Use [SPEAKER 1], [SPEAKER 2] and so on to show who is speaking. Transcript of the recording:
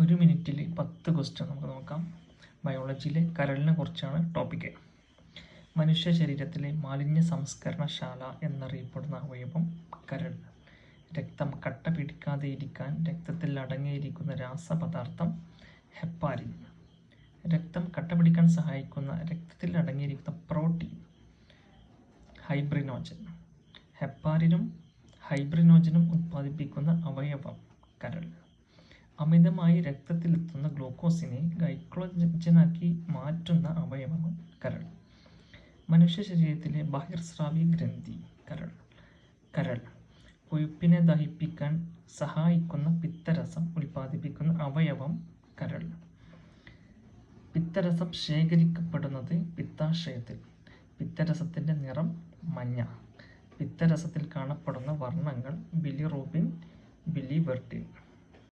[SPEAKER 1] ഒരു മിനിറ്റിൽ പത്ത് ക്വസ്റ്റ്യൻ നമുക്ക് നോക്കാം. ബയോളജിയിലെ കരളിനെ കുറിച്ചാണ് ടോപ്പിക്ക് മനുഷ്യ ശരീരത്തിലെ മാലിന്യ സംസ്കരണശാല എന്നറിയപ്പെടുന്ന അവയവം കരൾ. രക്തം കട്ട പിടിക്കാതെ ഇരിക്കാൻ രക്തത്തിൽ അടങ്ങിയിരിക്കുന്ന രാസപദാർത്ഥം ഹെപ്പാരിൻ. രക്തം കട്ട പിടിക്കാൻ സഹായിക്കുന്ന രക്തത്തിൽ അടങ്ങിയിരിക്കുന്ന പ്രോട്ടീൻ. ഹൈബ്രിനോജൻ. ഹെപ്പാരിനും ഹൈബ്രിനോജനും ഉത്പാദിപ്പിക്കുന്ന അമിതമായി രക്തത്തിലെത്തുന്ന ഗ്ലൂക്കോസിനെ ഗൈക്ലോജനാക്കി മാറ്റുന്ന അവയവം കരൾ. മനുഷ്യ ശരീരത്തിലെ ബഹിർസ്രാവി ഗ്രന്ഥി കരൾ. കരൾ കൊഴുപ്പിനെ ദഹിപ്പിക്കാൻ സഹായിക്കുന്ന പിത്തരസം ഉൽപ്പാദിപ്പിക്കുന്ന അവയവം കരൾ. പിത്തരസം ശേഖരിക്കപ്പെടുന്നത് പിത്താശയത്തിൽ പിത്തരസത്തിന്റെ നിറം മഞ്ഞ. പിത്തരസത്തിൽ കാണപ്പെടുന്ന വർണങ്ങൾ ബിലിറൂബിൻ ബിലിവെർട്ടിൻ